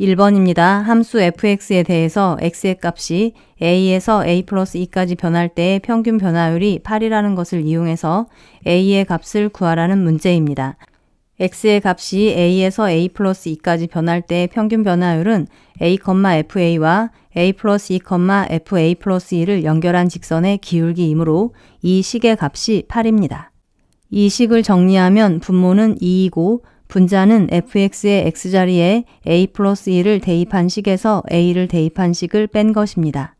1번입니다. 함수 fx에 대해서 x의 값이 a에서 a 플러스 2까지 변할 때의 평균 변화율이 8이라는 것을 이용해서 a의 값을 구하라는 문제입니다. x의 값이 a에서 a 플러스 2까지 변할 때의 평균 변화율은 a, fa와 a 플러스 2, fa 플러스 2를 연결한 직선의 기울기이므로 이 식의 값이 8입니다. 이 식을 정리하면 분모는 2이고 분자는 fx의 x자리에 a 플러스 2를 대입한 식에서 a를 대입한 식을 뺀 것입니다.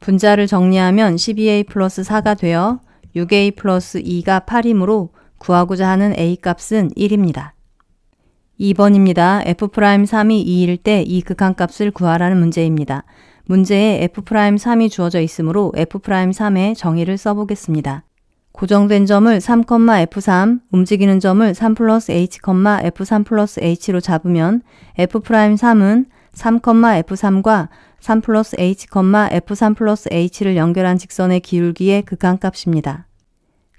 분자를 정리하면 12a 플러스 4가 되어 6a 플러스 2가 8이므로 구하고자 하는 a 값은 1입니다. 2번입니다. f'3이 2일 때 이 극한값을 구하라는 문제입니다. 문제에 f'3이 주어져 있으므로 f'3의 정의를 써보겠습니다. 고정된 점을 3,f3, 움직이는 점을 3 플러스 h, f3 플러스 h로 잡으면 f'3은 3,f3과 3 플러스 h, f3 플러스 h를 연결한 직선의 기울기의 극한값입니다.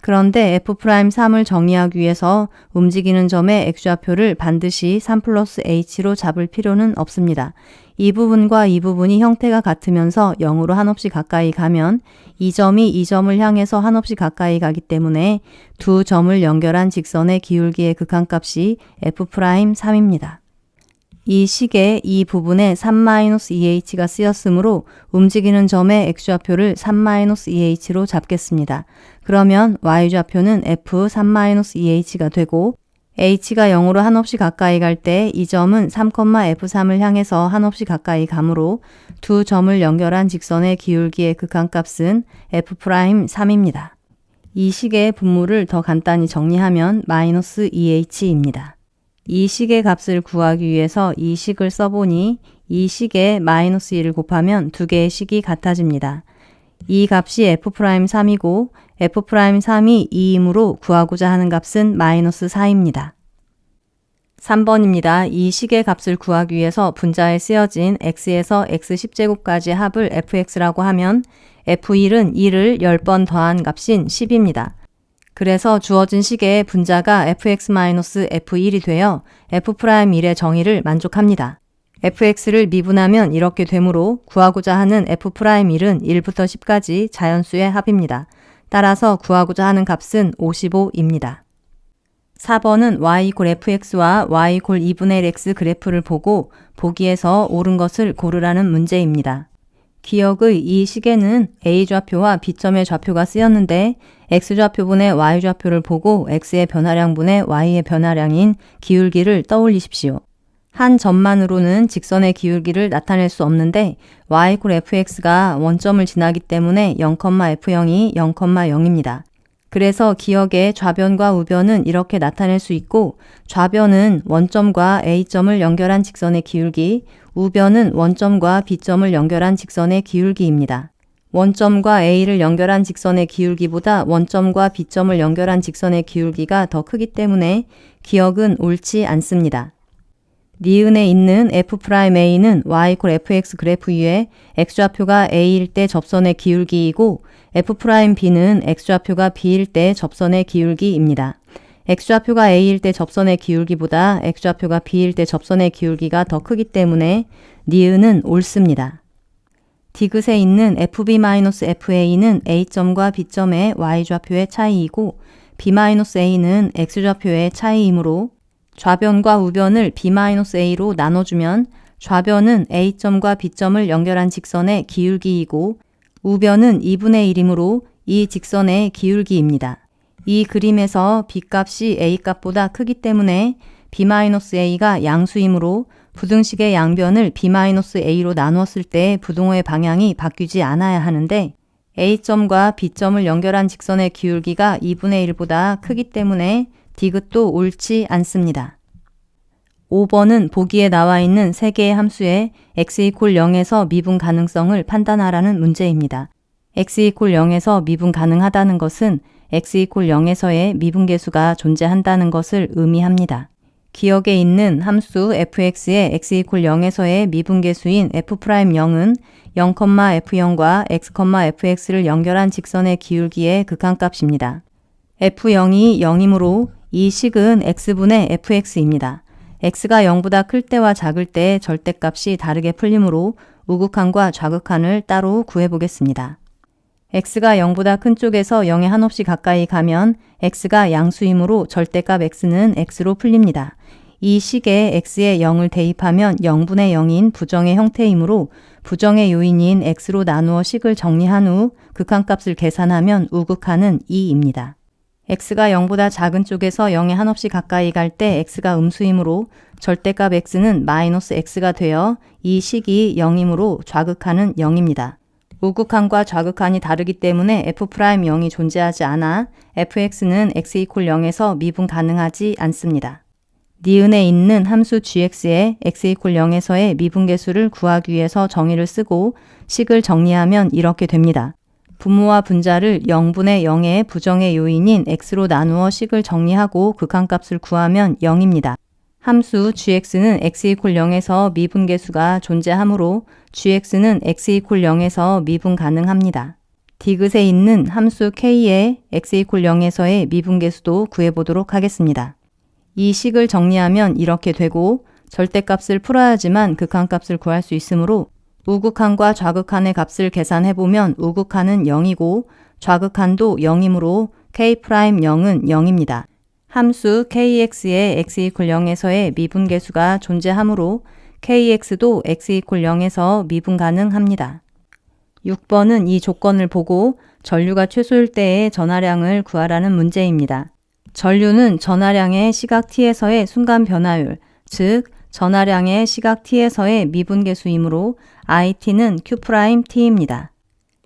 그런데 f'3을 정의하기 위해서 움직이는 점의 x좌표를 반드시 3 플러스 h로 잡을 필요는 없습니다. 이 부분과 이 부분이 형태가 같으면서 0으로 한없이 가까이 가면 이 점이 이 점을 향해서 한없이 가까이 가기 때문에 두 점을 연결한 직선의 기울기의 극한값이 f'3입니다. 이 식에 이 부분에 3-2h가 쓰였으므로 움직이는 점의 x좌표를 3-2h로 잡겠습니다. 그러면 y좌표는 f3-2h가 되고 h가 0으로 한없이 가까이 갈 때 이 점은 3,f3을 향해서 한없이 가까이 가므로 두 점을 연결한 직선의 기울기의 극한값은 f'3입니다. 이 식의 분모를 더 간단히 정리하면 마이너스 2h입니다. 이 식의 값을 구하기 위해서 이 식을 써보니 이 식에 마이너스 1을 곱하면 두 개의 식이 같아집니다. 이 값이 f'3이고 f'3이 2이므로 구하고자 하는 값은 마이너스 4입니다. 3번입니다. 이 식의 값을 구하기 위해서 분자에 쓰여진 x에서 x 10제곱까지 합을 fx라고 하면 f1은 2를 10번 더한 값인 10입니다. 그래서 주어진 식의 분자가 fx-f1이 되어 f'1의 정의를 만족합니다. fx를 미분하면 이렇게 되므로 구하고자 하는 f'1은 1부터 10까지 자연수의 합입니다. 따라서 구하고자 하는 값은 55입니다. 4번은 y fx와 y 2분의 x 그래프를 보고 보기에서 옳은 것을 고르라는 문제입니다. 기억의 이 식에는 A좌표와 B점의 좌표가 쓰였는데 X좌표분의 Y좌표를 보고 X의 변화량분의 Y의 변화량인 기울기를 떠올리십시오. 한 점만으로는 직선의 기울기를 나타낼 수 없는데 y fx가 원점을 지나기 때문에 0,f0이 0,0입니다. 그래서 기억의 좌변과 우변은 이렇게 나타낼 수 있고 좌변은 원점과 A점을 연결한 직선의 기울기, 우변은 원점과 B점을 연결한 직선의 기울기입니다. 원점과 A를 연결한 직선의 기울기보다 원점과 B점을 연결한 직선의 기울기가 더 크기 때문에 기억은 옳지 않습니다. 니은에 있는 f'A는 y fx 그래프 위에 x좌표가 a일 때 접선의 기울기이고 f'B는 x좌표가 b일 때 접선의 기울기입니다. x좌표가 a일 때 접선의 기울기보다 x좌표가 b일 때 접선의 기울기가 더 크기 때문에 니은은 옳습니다. 디귿에 있는 fb-fa는 a점과 b점의 y좌표의 차이이고 b-a는 x좌표의 차이이므로 좌변과 우변을 b-a로 나눠주면 좌변은 a점과 b점을 연결한 직선의 기울기이고 우변은 2분의 1이므로 이 직선의 기울기입니다. 이 그림에서 b값이 a값보다 크기 때문에 b-a가 양수이므로 부등식의 양변을 b-a로 나누었을 때 부등호의 방향이 바뀌지 않아야 하는데 a점과 b점을 연결한 직선의 기울기가 2분의 1보다 크기 때문에 디귿도 옳지 않습니다. 5번은 보기에 나와 있는 세 개의 함수의 x 0에서 미분 가능성을 판단하라는 문제입니다. x 0에서 미분 가능하다는 것은 x 0에서의 미분계수가 존재한다는 것을 의미합니다. 기억에 있는 함수 fx의 x 0에서의 미분계수인 f'0은 0,f0과 x,fx를 연결한 직선의 기울기의 극한값입니다. f0이 0이므로 이 식은 x분의 fx입니다. x가 0보다 클 때와 작을 때의 절대값이 다르게 풀리므로 우극한과 좌극한을 따로 구해보겠습니다. x가 0보다 큰 쪽에서 0에 한없이 가까이 가면 x가 양수이므로 절대값 x는 x로 풀립니다. 이 식에 x에 0을 대입하면 0분의 0인 부정의 형태이므로 부정의 요인인 x로 나누어 식을 정리한 후 극한값을 계산하면 우극한은 2입니다. X가 0보다 작은 쪽에서 0에 한없이 가까이 갈 때 x가 음수이므로 절대값 x는 마이너스 x가 되어 이 식이 0이므로 좌극한은 0입니다. 우극한과 좌극한이 다르기 때문에 f'0이 존재하지 않아 fx는 x 이퀄 0에서 미분 가능하지 않습니다. 니은에 있는 함수 gx의 x 이퀄 0에서의 미분계수를 구하기 위해서 정의를 쓰고 식을 정리하면 이렇게 됩니다. 분모와 분자를 0분의 0의 부정의 요인인 x로 나누어 식을 정리하고 극한값을 구하면 0입니다. 함수 gx는 x 이퀄 0에서 미분계수가 존재하므로 gx는 x 이퀄 0에서 미분 가능합니다. 디귿에 있는 함수 k의 x 이퀄 0에서의 미분계수도 구해보도록 하겠습니다. 이 식을 정리하면 이렇게 되고 절대값을 풀어야지만 극한값을 구할 수 있으므로 우극한과 좌극한의 값을 계산해보면 우극한은 0이고 좌극한도 0이므로 k'0은 0입니다. 함수 kx의 x 이퀄 0에서의 미분계수가 존재하므로 kx도 x 이퀄 0에서 미분 가능합니다. 6번은 이 조건을 보고 전류가 최소일 때의 전하량을 구하라는 문제입니다. 전류는 전하량의 시각 t에서의 순간 변화율, 즉 전하량의 시각 t에서의 미분계수이므로 it는 q't입니다.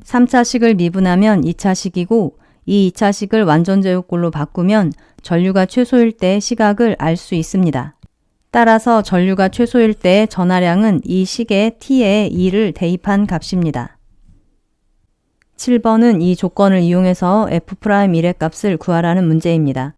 3차식을 미분하면 2차식이고 이 2차식을 완전 제곱꼴로 바꾸면 전류가 최소일 때 시각을 알 수 있습니다. 따라서 전류가 최소일 때 전하량은 이 식의 t에 2를 대입한 값입니다. 7번은 이 조건을 이용해서 f'1의 값을 구하라는 문제입니다.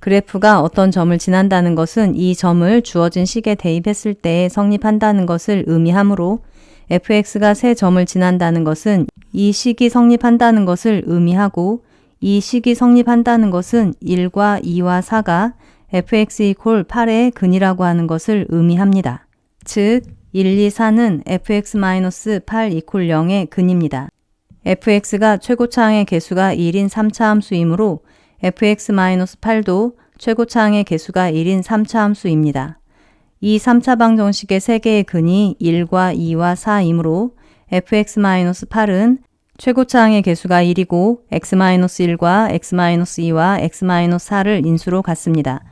그래프가 어떤 점을 지난다는 것은 이 점을 주어진 식에 대입했을 때 성립한다는 것을 의미하므로 fx가 세 점을 지난다는 것은 이 식이 성립한다는 것을 의미하고 이 식이 성립한다는 것은 1과 2와 4가 fx 이퀄 8의 근이라고 하는 것을 의미합니다. 즉, 1, 2, 4는 fx-8 이퀄 0의 근입니다. fx가 최고차항의 개수가 1인 3차 함수이므로 fx-8도 최고차항의 개수가 1인 3차 함수입니다. 이 3차 방정식의 3개의 근이 1과 2와 4이므로 fx-8은 최고차항의 개수가 1이고 x-1과 x-2와 x-4를 인수로 갖습니다.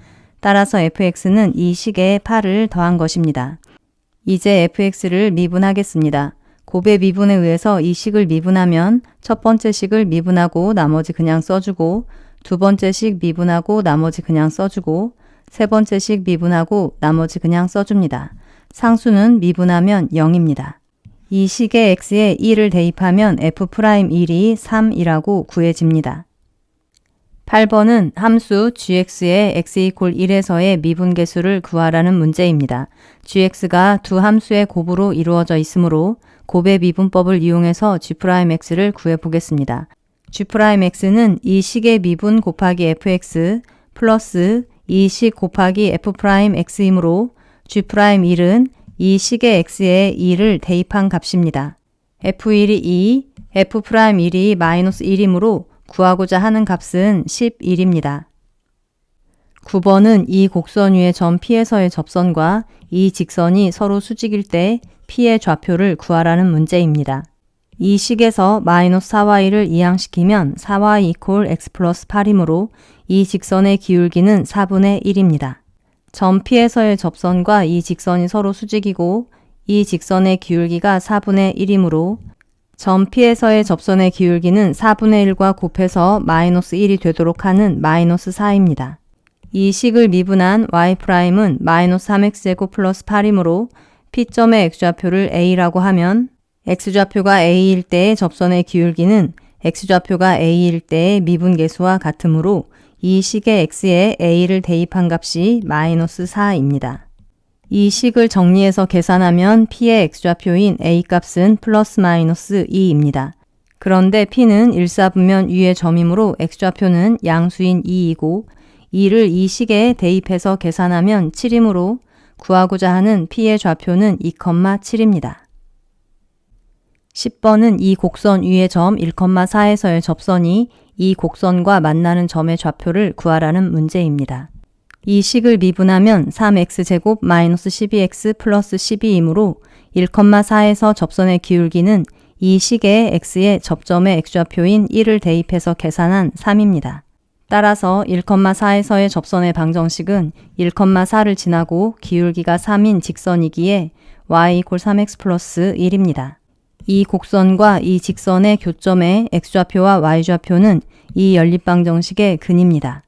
따라서 fx는 이 식에 8을 더한 것입니다. 이제 fx를 미분하겠습니다. 곱의 미분에 의해서 이 식을 미분하면 첫 번째 식을 미분하고 나머지 그냥 써주고 두 번째 식 미분하고 나머지 그냥 써주고 세 번째 식 미분하고 나머지 그냥 써줍니다. 상수는 미분하면 0입니다. 이 식의 x에 1을 대입하면 f'1이 3이라고 구해집니다. 8번은 함수 gx의 x 이퀄 1에서의 미분계수를 구하라는 문제입니다. gx가 두 함수의 곱으로 이루어져 있으므로 곱의 미분법을 이용해서 g'x를 구해보겠습니다. G'x는 이 식의 미분 곱하기 fx 플러스 이 식 곱하기 f'x이므로 g'1은 이 식의 x에 2를 대입한 값입니다. f1이 2, f'1이 마이너스 1이므로 구하고자 하는 값은 11입니다. 9번은 이 곡선 위의 점 P에서의 접선과 이 직선이 서로 수직일 때 P의 좌표를 구하라는 문제입니다. 이 식에서 마이너스 4y를 이항시키면 4y 이퀄 x 플러스 8이므로 이 직선의 기울기는 4분의 1입니다. 점 P에서의 접선과 이 직선이 서로 수직이고 이 직선의 기울기가 4분의 1이므로 점 P에서의 접선의 기울기는 4분의 1과 곱해서 마이너스 1이 되도록 하는 마이너스 4입니다. 이 식을 미분한 y'은 마이너스 3x제곱 플러스 8이므로 P점의 x좌표를 A라고 하면 x좌표가 A일 때의 접선의 기울기는 x좌표가 A일 때의 미분계수와 같으므로 이 식의 x에 a를 대입한 값이 마이너스 4입니다. 이 식을 정리해서 계산하면 p의 x좌표인 a 값은 플러스 마이너스 2입니다. 그런데 p는 일사분면 위의 점이므로 x좌표는 양수인 2이고 2를 이 식에 대입해서 계산하면 7이므로 구하고자 하는 P의 좌표는 2,7입니다. 10번은 이 곡선 위의 점 1,4에서의 접선이 이 곡선과 만나는 점의 좌표를 구하라는 문제입니다. 이 식을 미분하면 3x제곱 마이너스 12x 플러스 12이므로 1,4에서 접선의 기울기는 이 식의 x의 접점의 x좌표인 1을 대입해서 계산한 3입니다. 따라서 1,4에서의 접선의 방정식은 1,4를 지나고 기울기가 3인 직선이기에 y 3x 플러스 1입니다. 이 곡선과 이 직선의 교점의 x좌표와 y좌표는 이 연립방 정식의 근입니다.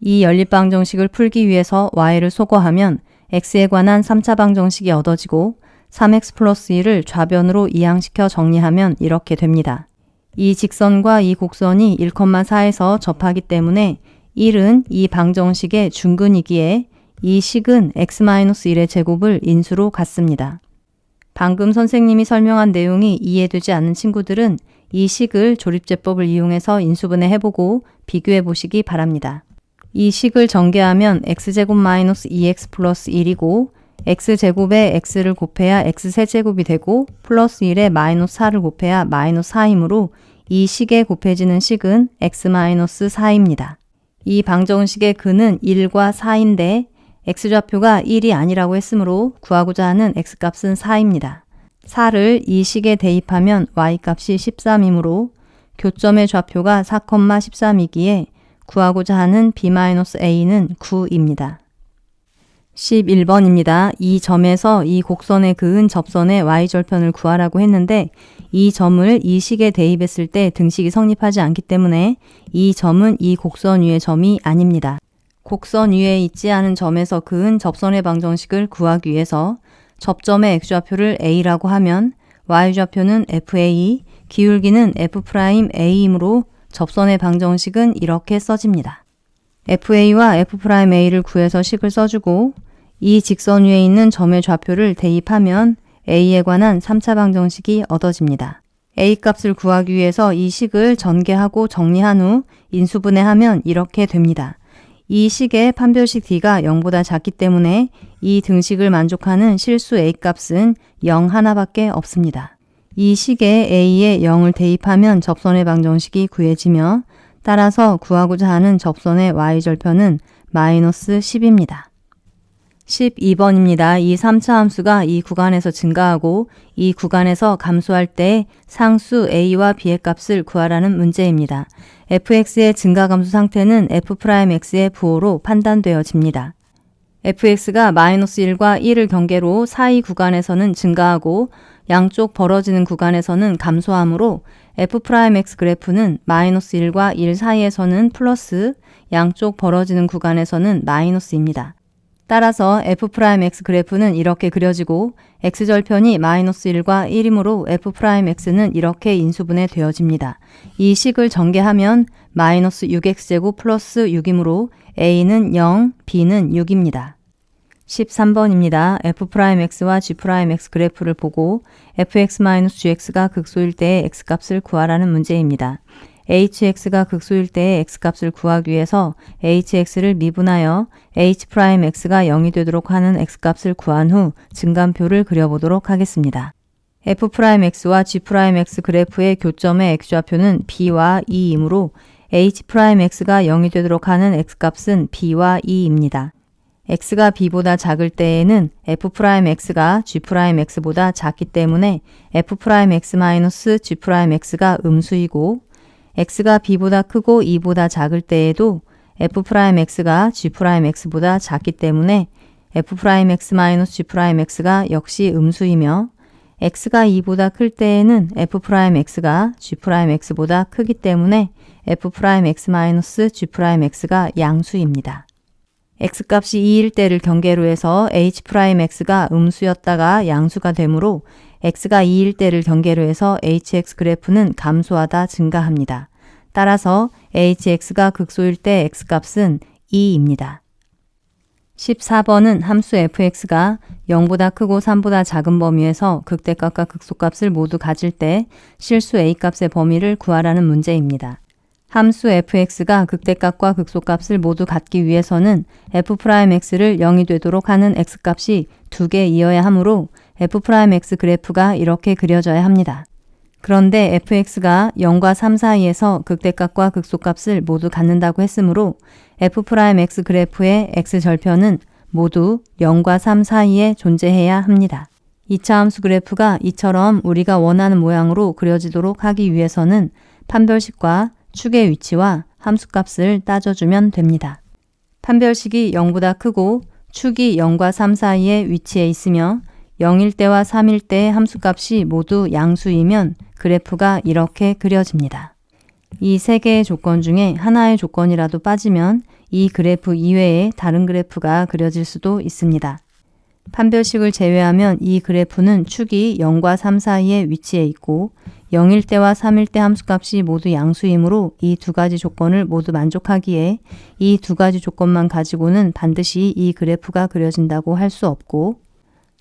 이 연립방 정식을 풀기 위해서 y를 소거하면 x에 관한 3차 방정식이 얻어지고 3x 플러스 1을 좌변으로 이항시켜 정리하면 이렇게 됩니다. 이 직선과 이 곡선이 1,4에서 접하기 때문에 1은 이 방정식의 중근이기에 이 식은 x-1의 제곱을 인수로 갖습니다. 방금 선생님이 설명한 내용이 이해되지 않는 친구들은 이 식을 조립제법을 이용해서 인수분해 해보고 비교해 보시기 바랍니다. 이 식을 전개하면 x제곱 마이너스 2x 플러스 1이고 x제곱에 x를 곱해야 x세제곱이 되고 플러스 1에 마이너스 4를 곱해야 마이너스 4이므로 이 식에 곱해지는 식은 x 마이너스 4입니다. 이 방정식의 근은 1과 4인데 x좌표가 1이 아니라고 했으므로 구하고자 하는 x값은 4입니다. 4를 이 식에 대입하면 y값이 13이므로 교점의 좌표가 4,13이기에 구하고자 하는 b-a는 9입니다. 11번입니다. 이 점에서 이 곡선에 그은 접선의 y절편을 구하라고 했는데 이 점을 이 식에 대입했을 때 등식이 성립하지 않기 때문에 이 점은 이 곡선 위의 점이 아닙니다. 곡선 위에 있지 않은 점에서 그은 접선의 방정식을 구하기 위해서 접점의 x좌표를 a라고 하면 y좌표는 fa, 기울기는 f'a이므로 접선의 방정식은 이렇게 써집니다. fa와 f'a를 구해서 식을 써주고 이 직선 위에 있는 점의 좌표를 대입하면 a에 관한 3차 방정식이 얻어집니다. a 값을 구하기 위해서 이 식을 전개하고 정리한 후 인수분해하면 이렇게 됩니다. 이 식의 판별식 d가 0보다 작기 때문에 이 등식을 만족하는 실수 a 값은 0 하나밖에 없습니다. 이 식에 a에 0을 대입하면 접선의 방정식이 구해지며 따라서 구하고자 하는 접선의 y절편은 마이너스 10입니다. 12번입니다. 이 3차 함수가 이 구간에서 증가하고 이 구간에서 감소할 때 상수 a와 b의 값을 구하라는 문제입니다. Fx의 증가 감소 상태는 f'x의 부호로 판단되어집니다. fx가 마이너스 1과 1을 경계로 사이 구간에서는 증가하고 양쪽 벌어지는 구간에서는 감소하므로 f'x 그래프는 마이너스 1과 1 사이에서는 플러스, 양쪽 벌어지는 구간에서는 마이너스입니다. 따라서 f'x 그래프는 이렇게 그려지고 x절편이 마이너스 1과 1이므로 f'x는 이렇게 인수분해 되어집니다. 이 식을 전개하면 마이너스 6x제곱 플러스 6이므로 a는 0, b는 6입니다. 13번입니다. f'x와 g'x 그래프를 보고 fx-gx가 극소일 때의 x값을 구하라는 문제입니다. Hx가 극소일 때의 x값을 구하기 위해서 hx를 미분하여 h'x가 0이 되도록 하는 x값을 구한 후 증감표를 그려보도록 하겠습니다. f'x와 g'x 그래프의 교점의 x좌표는 b와 2이므로 h'x가 0이 되도록 하는 x값은 b와 2입니다. x가 b보다 작을 때에는 f'x가 g'x보다 작기 때문에 f'x-g'x가 음수이고 x가 b보다 크고 2보다 작을 때에도 f'x가 g'x보다 작기 때문에 f'x-g'x가 역시 음수이며 x가 2보다 클 때에는 f'x가 g'x보다 크기 때문에 f'x-g'x가 양수입니다. x값이 2일 때를 경계로 해서 h'x가 음수였다가 양수가 되므로 x가 2일 때를 경계로 해서 hx 그래프는 감소하다 증가합니다. 따라서 hx가 극소일 때 x값은 2입니다. 14번은 함수 fx가 0보다 크고 3보다 작은 범위에서 극대값과 극소값을 모두 가질 때 실수 a값의 범위를 구하라는 문제입니다. 함수 fx가 극대값과 극소값을 모두 갖기 위해서는 f'x를 0이 되도록 하는 x값이 두 개 이어야 하므로 f'x 그래프가 이렇게 그려져야 합니다. 그런데 fx가 0과 3 사이에서 극대값과 극소값을 모두 갖는다고 했으므로 f'x 그래프의 x절편은 모두 0과 3 사이에 존재해야 합니다. 2차 함수 그래프가 이처럼 우리가 원하는 모양으로 그려지도록 하기 위해서는 판별식과 축의 위치와 함수값을 따져주면 됩니다. 판별식이 0보다 크고 축이 0과 3 사이에 위치해 있으며 0일 때와 3일 때의 함수값이 모두 양수이면 그래프가 이렇게 그려집니다. 이 세 개의 조건 중에 하나의 조건이라도 빠지면 이 그래프 이외에 다른 그래프가 그려질 수도 있습니다. 판별식을 제외하면 이 그래프는 축이 0과 3 사이에 위치해 있고 0일 때와 3일 때 함수값이 모두 양수이므로 이 두 가지 조건을 모두 만족하기에 이 두 가지 조건만 가지고는 반드시 이 그래프가 그려진다고 할 수 없고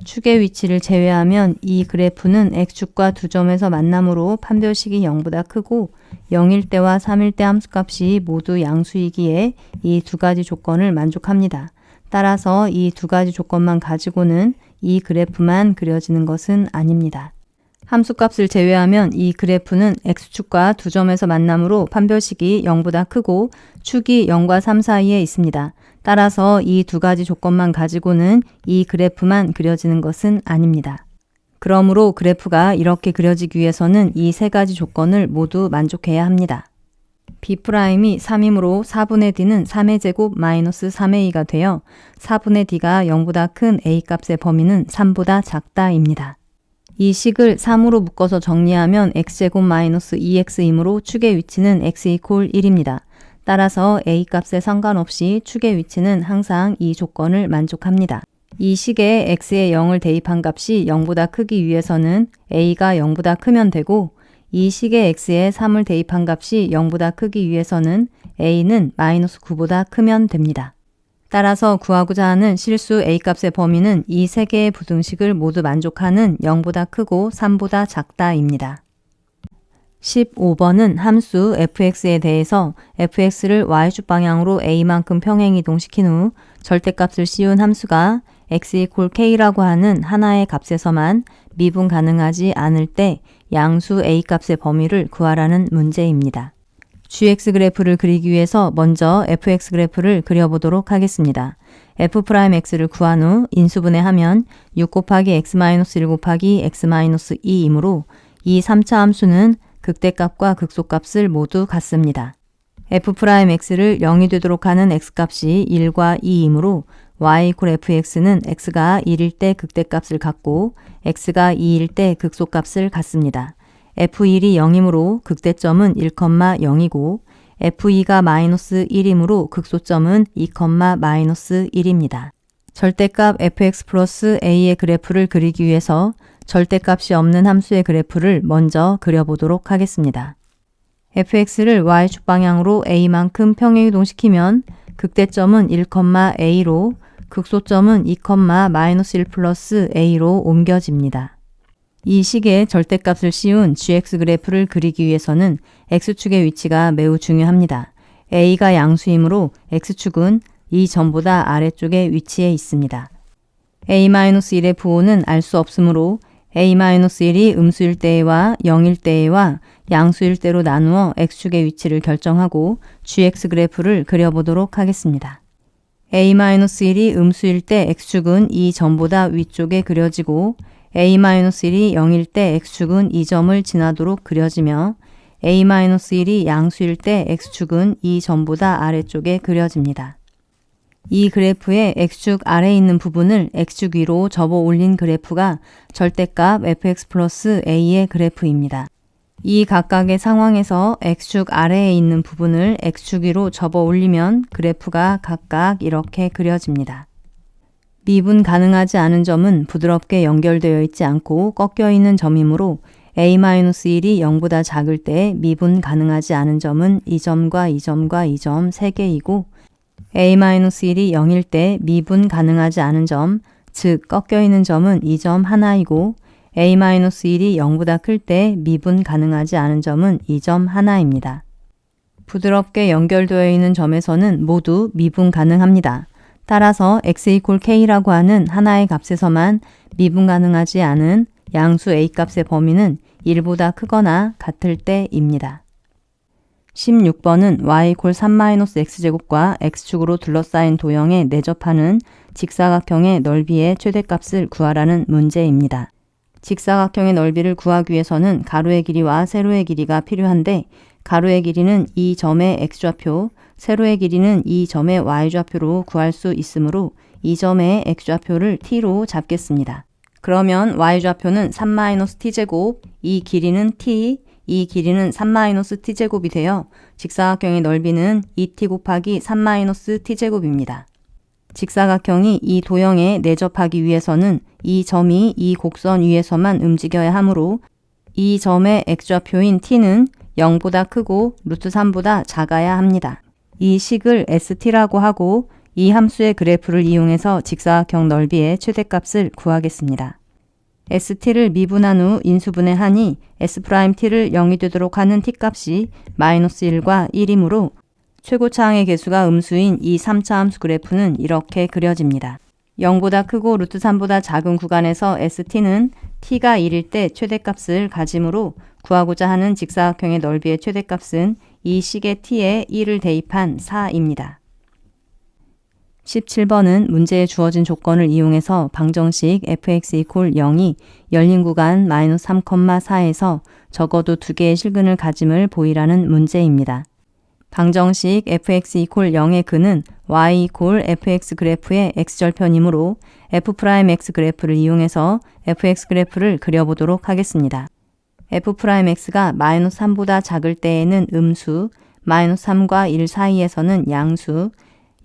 축의 위치를 제외하면 이 그래프는 x축과 두 점에서 만남으로 판별식이 0보다 크고 0일 때와 3일 때 함수값이 모두 양수이기에 이 두 가지 조건을 만족합니다. 따라서 이 두 가지 조건만 가지고는 이 그래프만 그려지는 것은 아닙니다. 함수값을 제외하면 이 그래프는 x축과 두 점에서 만남으로 판별식이 0보다 크고 축이 0과 3 사이에 있습니다. 따라서 이 두 가지 조건만 가지고는 이 그래프만 그려지는 것은 아닙니다. 그러므로 그래프가 이렇게 그려지기 위해서는 이 세 가지 조건을 모두 만족해야 합니다. B'이 3이므로 4분의 D는 3의 제곱 마이너스 3의 2가 되어 4분의 D가 0보다 큰 A 값의 범위는 3보다 작다입니다. 이 식을 3으로 묶어서 정리하면 x제곱 마이너스 2x이므로 축의 위치는 x 이콜 1입니다. 따라서 a 값에 상관없이 축의 위치는 항상 이 조건을 만족합니다. 이 식에 x에 0을 대입한 값이 0보다 크기 위해서는 a가 0보다 크면 되고 이 식에 x에 3을 대입한 값이 0보다 크기 위해서는 a는 마이너스 9보다 크면 됩니다. 따라서 구하고자 하는 실수 a값의 범위는 이 세 개의 부등식을 모두 만족하는 0보다 크고 3보다 작다입니다. 15번은 함수 fx에 대해서 fx를 y축 방향으로 a만큼 평행 이동시킨 후 절대값을 씌운 함수가 x k라고 하는 하나의 값에서만 미분 가능하지 않을 때 양수 a 값의 범위를 구하라는 문제입니다. gx 그래프를 그리기 위해서 먼저 fx 그래프를 그려보도록 하겠습니다. f'x를 구한 후 인수분해 하면 6 곱하기 x-1 곱하기 x-2이므로 이 3차 함수는 극대값과 극소값을 모두 갖습니다. f'x를 0이 되도록 하는 x값이 1과 2이므로 y fx는 x가 1일 때 극대값을 갖고 x가 2일 때 극소값을 갖습니다. F1이 0이므로 극대점은 1,0이고 F2가 마이너스 1이므로 극소점은 2, 마이너스 1입니다. 절대값 fx 플러스 a의 그래프를 그리기 위해서 절대값이 없는 함수의 그래프를 먼저 그려보도록 하겠습니다. fx를 y축 방향으로 a만큼 평행이동시키면 극대점은 1,a로 극소점은 2, 마이너스 1 플러스 a로 옮겨집니다. 이 식의 절대값을 씌운 gx 그래프를 그리기 위해서는 x축의 위치가 매우 중요합니다. a가 양수이므로 x축은 이 점보다 아래쪽에 위치해 있습니다. a-1의 부호는 알 수 없으므로 a-1이 음수일 때와 0일 때와 양수일 때로 나누어 x축의 위치를 결정하고 gx 그래프를 그려보도록 하겠습니다. a-1이 음수일 때 x축은 이 점보다 위쪽에 그려지고 a-1이 0일 때 x축은 이 점을 지나도록 그려지며 a-1이 양수일 때 x축은 이 점보다 아래쪽에 그려집니다. 이 그래프의 x축 아래에 있는 부분을 x축 위로 접어 올린 그래프가 절대값 fx 플러스 a의 그래프입니다. 이 각각의 상황에서 x축 아래에 있는 부분을 x축 위로 접어 올리면 그래프가 각각 이렇게 그려집니다. 미분 가능하지 않은 점은 부드럽게 연결되어 있지 않고 꺾여 있는 점이므로 a-1이 0보다 작을 때 미분 가능하지 않은 점은 이 점과 이 점과 이 점 3개이고 a-1이 0일 때 미분 가능하지 않은 점, 즉 꺾여 있는 점은 이 점 하나이고 a-1이 0보다 클 때 미분 가능하지 않은 점은 이 점 하나입니다. 부드럽게 연결되어 있는 점에서는 모두 미분 가능합니다. 따라서 x 이퀄 k라고 하는 하나의 값에서만 미분 가능하지 않은 양수 a 값의 범위는 1보다 크거나 같을 때입니다. 16번은 y 이퀄 3-x제곱과 x축으로 둘러싸인 도형에 내접하는 직사각형의 넓이의 최대값을 구하라는 문제입니다. 직사각형의 넓이를 구하기 위해서는 가로의 길이와 세로의 길이가 필요한데 가로의 길이는 이 점의 x좌표, 세로의 길이는 이 점의 y좌표로 구할 수 있으므로 이 점의 x좌표를 t로 잡겠습니다. 그러면 y좌표는 3-t제곱, 이 길이는 t, 이 길이는 3-t제곱이 되어 직사각형의 넓이는 2t 곱하기 3-t제곱입니다. 직사각형이 이 도형에 내접하기 위해서는 이 점이 이 곡선 위에서만 움직여야 하므로 이 점의 x좌표인 t는 0보다 크고 루트 3보다 작아야 합니다. 이 식을 st라고 하고 이 함수의 그래프를 이용해서 직사각형 넓이의 최대값을 구하겠습니다. St를 미분한 후 인수분해 하니 s't를 0이 되도록 하는 t값이 마이너스 1과 1이므로 최고차항의 개수가 음수인 이 3차 함수 그래프는 이렇게 그려집니다. 0보다 크고 루트 3보다 작은 구간에서 st는 t가 1일 때 최대값을 가지므로 구하고자 하는 직사각형의 넓이의 최대값은 이 식의 t에 1을 대입한 4입니다. 17번은 문제에 주어진 조건을 이용해서 방정식 fx 이퀄 0이 열린 구간 마이너스 3,4에서 적어도 두 개의 실근을 가짐을 보이라는 문제입니다. 방정식 fx 이퀄 0의 근은 y fx 그래프의 x절편이므로 f'x 그래프를 이용해서 fx 그래프를 그려보도록 하겠습니다. f'x가 마이너스 3보다 작을 때에는 음수, 마이너스 3과 1 사이에서는 양수,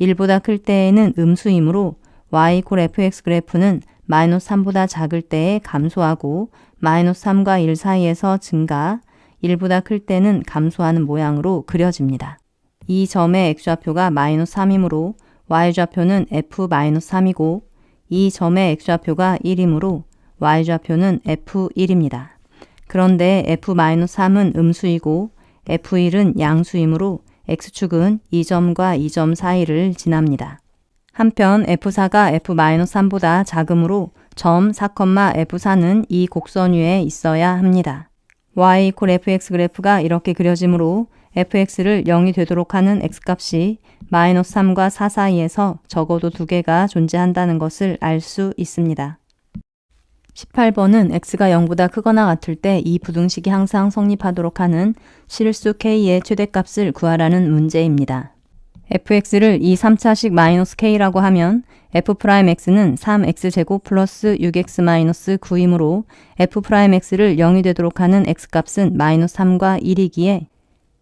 1보다 클 때에는 음수이므로 y fx 그래프는 마이너스 3보다 작을 때에 감소하고 마이너스 3과 1 사이에서 증가, 1보다 클 때는 감소하는 모양으로 그려집니다. 이 점의 x좌표가 마이너스 3이므로 y좌표는 f-3이고 이 점의 x좌표가 1이므로 y좌표는 f1입니다. 그런데 f-3은 음수이고 f1은 양수이므로 x축은 이 점과 이점 사이를 지납니다. 한편 f4가 f-3보다 작으므로 점 4,f4는 이 곡선 위에 있어야 합니다. y 이퀄 fx 그래프가 이렇게 그려지므로 fx를 0이 되도록 하는 x값이 마이너스 3과 4 사이에서 적어도 두 개가 존재한다는 것을 알 수 있습니다. 18번은 x가 0보다 크거나 같을 때 이 부등식이 항상 성립하도록 하는 실수 k의 최대값을 구하라는 문제입니다. fx를 이 3차식 마이너스 k라고 하면 f'x는 3x제곱 플러스 6x 마이너스 9이므로 f'x를 0이 되도록 하는 x값은 마이너스 3과 1이기에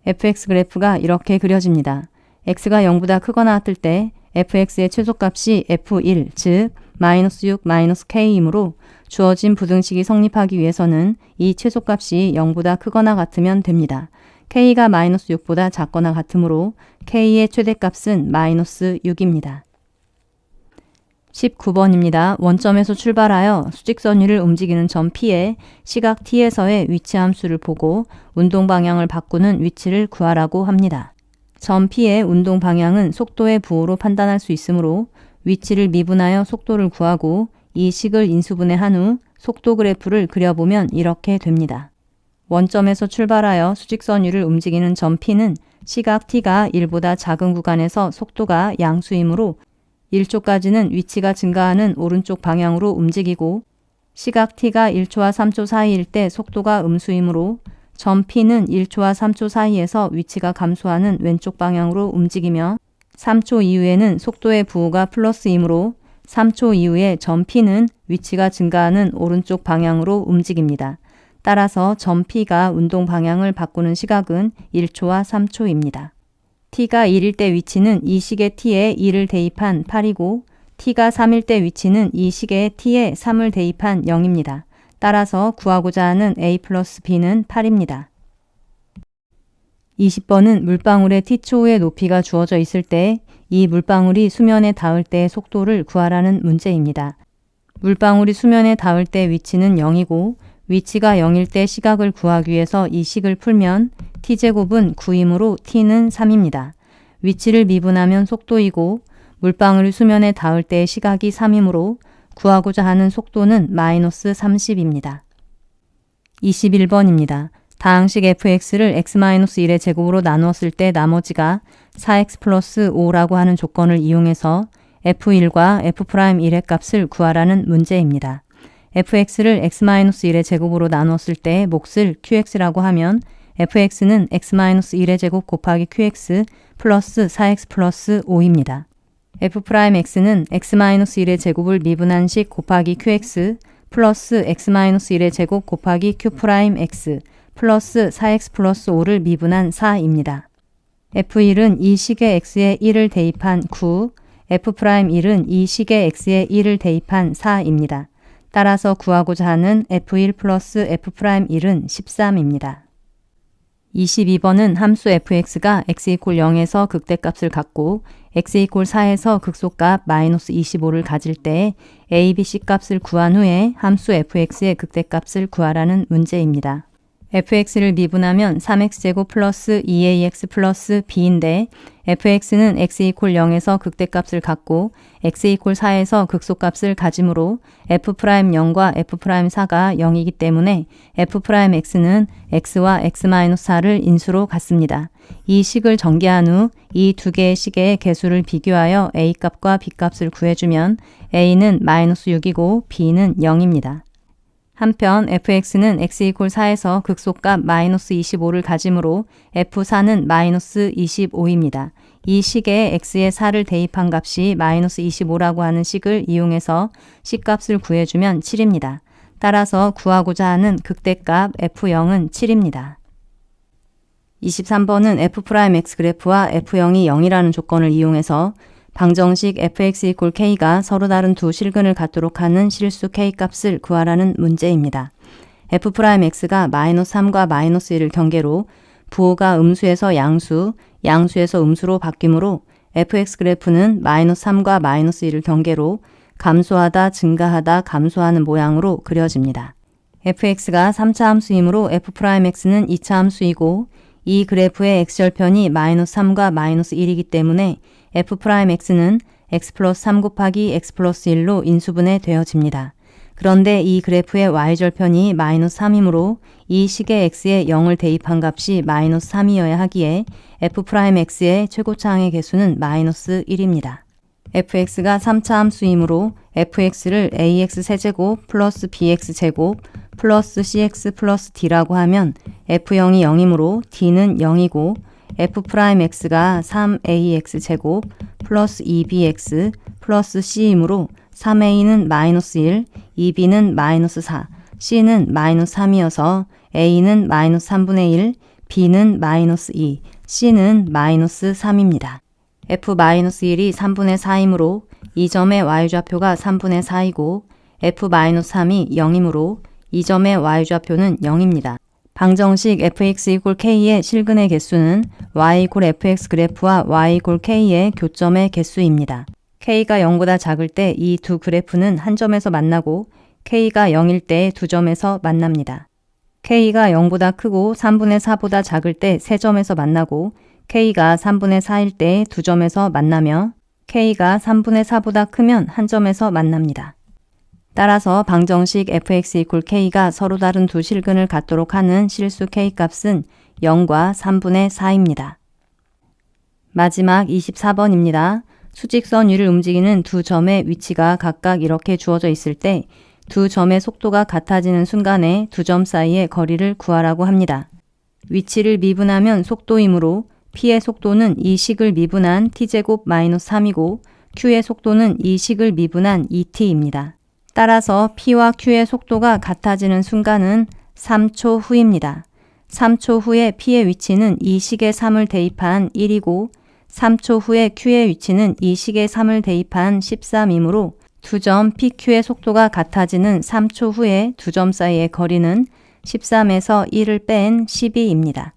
fx 그래프가 이렇게 그려집니다. x가 0보다 크거나 같을 때 fx의 최소값이 f1, 즉 마이너스 6 마이너스 k이므로 주어진 부등식이 성립하기 위해서는 이 최소값이 0보다 크거나 같으면 됩니다. k가 마이너스 6보다 작거나 같으므로 k의 최대값은 마이너스 6입니다. 19번입니다. 원점에서 출발하여 수직선 위를 움직이는 점 P에 시각 T에서의 위치 함수를 보고 운동 방향을 바꾸는 위치를 구하라고 합니다. 점 P의 운동 방향은 속도의 부호로 판단할 수 있으므로 위치를 미분하여 속도를 구하고 이 식을 인수분해한 후 속도 그래프를 그려보면 이렇게 됩니다. 원점에서 출발하여 수직선 위를 움직이는 점 P는 시각 T가 1보다 작은 구간에서 속도가 양수이므로 1초까지는 위치가 증가하는 오른쪽 방향으로 움직이고 시각 t가 1초와 3초 사이일 때 속도가 음수이므로 점 p는 1초와 3초 사이에서 위치가 감소하는 왼쪽 방향으로 움직이며 3초 이후에는 속도의 부호가 플러스이므로 3초 이후에 점 p는 위치가 증가하는 오른쪽 방향으로 움직입니다. 따라서 점 p가 운동 방향을 바꾸는 시각은 1초와 3초입니다. t가 1일 때 위치는 이 식의 t에 1을 대입한 8이고 t가 3일 때 위치는 이 식의 t에 3을 대입한 0입니다. 따라서 구하고자 하는 a 플러스 b는 8입니다. 20번은 물방울의 t초의 높이가 주어져 있을 때 이 물방울이 수면에 닿을 때의 속도를 구하라는 문제입니다. 물방울이 수면에 닿을 때 위치는 0이고 위치가 0일 때 시각을 구하기 위해서 이 식을 풀면 t제곱은 9이므로 t는 3입니다. 위치를 미분하면 속도이고 물방울이 수면에 닿을 때의 시각이 3이므로 구하고자 하는 속도는 마이너스 30입니다. 21번입니다. 다항식 fx를 x-1의 제곱으로 나누었을 때 나머지가 4x 플러스 5라고 하는 조건을 이용해서 f1과 f'1의 값을 구하라는 문제입니다. fx를 x-1의 제곱으로 나누었을 때 몫을 qx라고 하면 fx는 x-1의 제곱 곱하기 qx 플러스 4x 플러스 5입니다. f'x는 x-1의 제곱을 미분한 식 곱하기 qx 플러스 x-1의 제곱 곱하기 q'x 플러스 4x 플러스 5를 미분한 4입니다. f1은 이 식의 x에 1을 대입한 9, f'1은 이 식의 x에 1을 대입한 4입니다. 따라서 구하고자 하는 f1 플러스 f'1은 13입니다. 22번은 함수 fx가 x 0에서 극대값을 갖고 x 4에서 극소값 마이너스 25를 가질 때 a, b, c 값을 구한 후에 함수 fx의 극대값을 구하라는 문제입니다. Fx를 미분하면 3x제곱 플러스 2ax 플러스 b인데 fx는 x 0에서 극대값을 갖고 x 4에서 극소값을 가지므로 f'0과 f'4가 0이기 때문에 f'x는 x와 x-4를 인수로 갖습니다. 이 식을 전개한 후 이 두 개의 식의 개수를 비교하여 a값과 b값을 구해주면 a는 마이너스 6이고 b는 0입니다. 한편 fx는 x 4에서 극소값 마이너스 25를 가지므로 f4는 마이너스 25입니다. 이 식에 x의 4를 대입한 값이 마이너스 25라고 하는 식을 이용해서 식값을 구해주면 7입니다. 따라서 구하고자 하는 극대값 f0은 7입니다. 23번은 f'x 그래프와 f0이 0이라는 조건을 이용해서 방정식 fx k가 서로 다른 두 실근을 갖도록 하는 실수 k 값을 구하라는 문제입니다. f'x가 마이너스 3과 마이너스 1을 경계로 부호가 음수에서 양수, 양수에서 음수로 바뀌므로 fx 그래프는 마이너스 3과 마이너스 1을 경계로 감소하다 증가하다 감소하는 모양으로 그려집니다. fx가 3차 함수이므로 f'x는 2차 함수이고 이 그래프의 x절편이 마이너스 3과 마이너스 1이기 때문에 f'x는 x 플러스 3 곱하기 x 플러스 1로 인수분해 되어집니다. 그런데 이 그래프의 y절편이 마이너스 3이므로 이 식의 x에 0을 대입한 값이 마이너스 3이어야 하기에 f'x의 최고차항의 개수는 마이너스 1입니다. fx가 3차 함수이므로 fx를 ax 세제곱 플러스 bx 제곱 플러스 cx 플러스 d라고 하면 f0이 0이므로 d는 0이고 f'x가 3ax 제곱 플러스 2bx 플러스 c이므로 3a는 마이너스 1, 2b는 마이너스 4, c는 마이너스 3이어서 a는 마이너스 3분의 1, b는 마이너스 2, c는 마이너스 3입니다. f-1이 3분의 4이므로 이 점의 y좌표가 3분의 4이고 f-3이 0이므로 이 점의 y좌표는 0입니다. 방정식 fx 이퀄 k의 실근의 개수는 y 이퀄 fx 그래프와 y 이퀄 k의 교점의 개수입니다. k가 0보다 작을 때 이 두 그래프는 한 점에서 만나고 k가 0일 때 두 점에서 만납니다. k가 0보다 크고 3분의 4보다 작을 때 세 점에서 만나고 k가 3분의 4일 때 두 점에서 만나며 k가 3분의 4보다 크면 한 점에서 만납니다. 따라서 방정식 fx k가 서로 다른 두 실근을 갖도록 하는 실수 k 값은 0과 3분의 4입니다. 마지막 24번입니다. 수직선 위를 움직이는 두 점의 위치가 각각 이렇게 주어져 있을 때 두 점의 속도가 같아지는 순간에 두 점 사이의 거리를 구하라고 합니다. 위치를 미분하면 속도이므로 p의 속도는 이 식을 미분한 t제곱 마이너스 3이고 q의 속도는 이 식을 미분한 2t입니다. 따라서 P와 Q의 속도가 같아지는 순간은 3초 후입니다. 3초 후에 P의 위치는 이 식에 3을 대입한 1이고 3초 후에 Q의 위치는 이 식에 3을 대입한 13이므로 두 점 PQ의 속도가 같아지는 3초 후에 두 점 사이의 거리는 13에서 1을 뺀 12입니다.